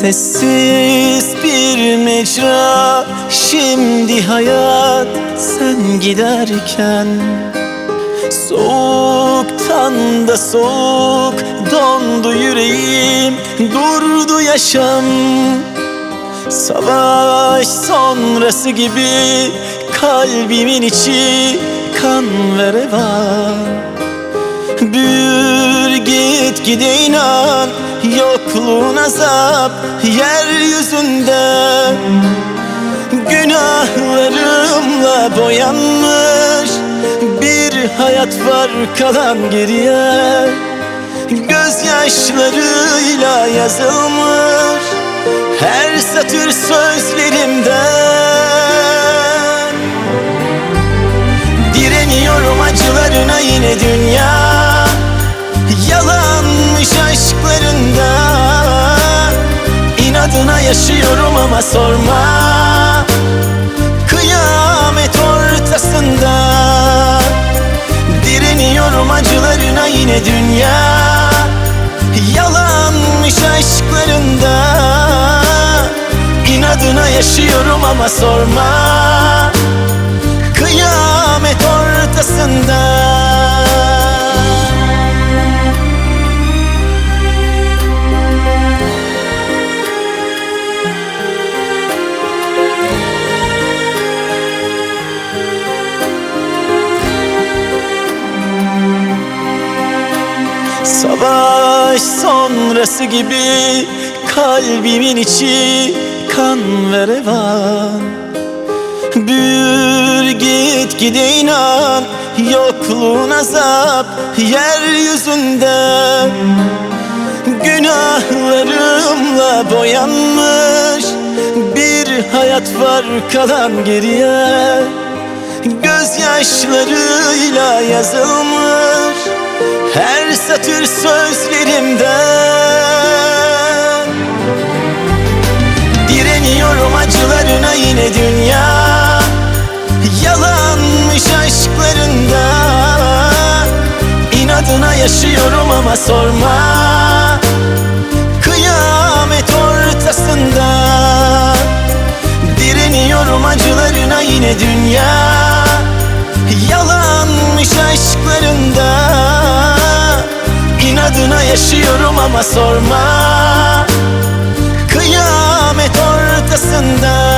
Sessiz bir mecra. Şimdi hayat sen giderken. Soğuktan da soğuk Dondu yüreğim Durdu yaşam. Savaş sonrası gibi Kalbimin içi kan ve revan Büyür git gide inan Yokluğun azap yeryüzünde. Günahlarımla boyanmış Bir hayat var kalan geriye. Gözyaşlarıyla yazılmış Her satır sözlerimden yaşıyorum ama sorma. Kıyamet ortasında Direniyorum acılarına yine dünya. Yalanmış aşklarında İnadına yaşıyorum ama sorma. Kıyamet ortasında Savaş sonrası gibi kalbimin içi kan ve revan. Büyür git gide inan Yokluğun azap yeryüzünde. Günahlarımla boyanmış Bir hayat var kalan geriye. Gözyaşlarıyla yazılmış Her satır sözlerimden. Direniyorum acılarına yine dünya. Yalanmış aşklarında. İnadına yaşıyorum ama sorma. Kıyamet ortasında. Direniyorum acılarına yine dünya. Yalanmış aşklarında yaşıyorum ama sorma. Kıyamet ortasında